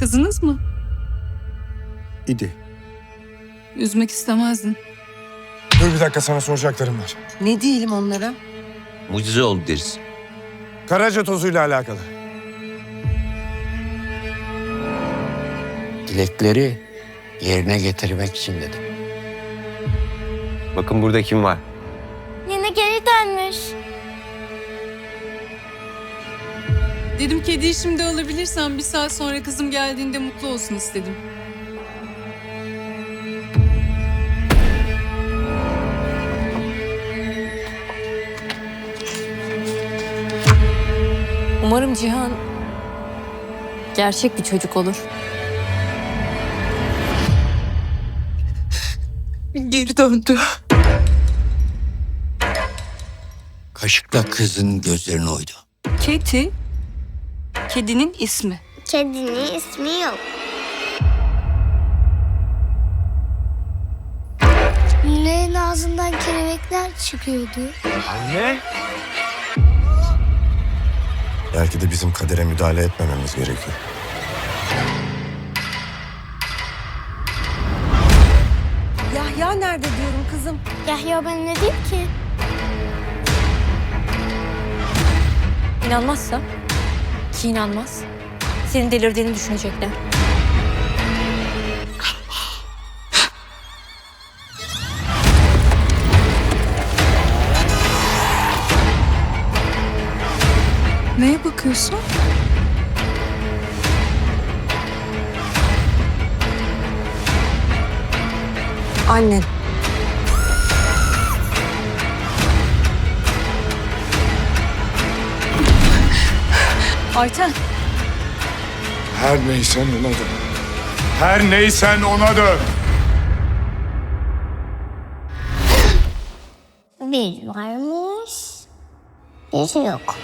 Kızınız mı? İdi. Üzmek istemezdin. Dur bir dakika sana soracaklarım var. Ne diyelim onlara? Mucize oldu deriz. Karaca tozuyla alakalı. Dilekleri yerine getirmek için dedim. Bakın burada kim var? Dedim kediyi şimdi alabilirsem bir saat sonra kızım geldiğinde mutlu olsun istedim. Umarım Cihan gerçek bir çocuk olur. Geri döndü. Kaşıkla kızın gözlerini oydu. Keti, kedinin ismi. Kedinin ismi yok. Nilay'ın ağzından kelebekler çıkıyordu. Anne. Belki de bizim kadere müdahale etmememiz gerekiyor. Yahya nerede diyorum kızım? Yahya benimle değil ki. İnanmazsa ki inanmaz. Senin delirdiğini düşünecekler. Neye bakıyorsun? Annen. Ayten. Her neysen ona dön. Her neysen ona dön. Bir varmış, bir yok.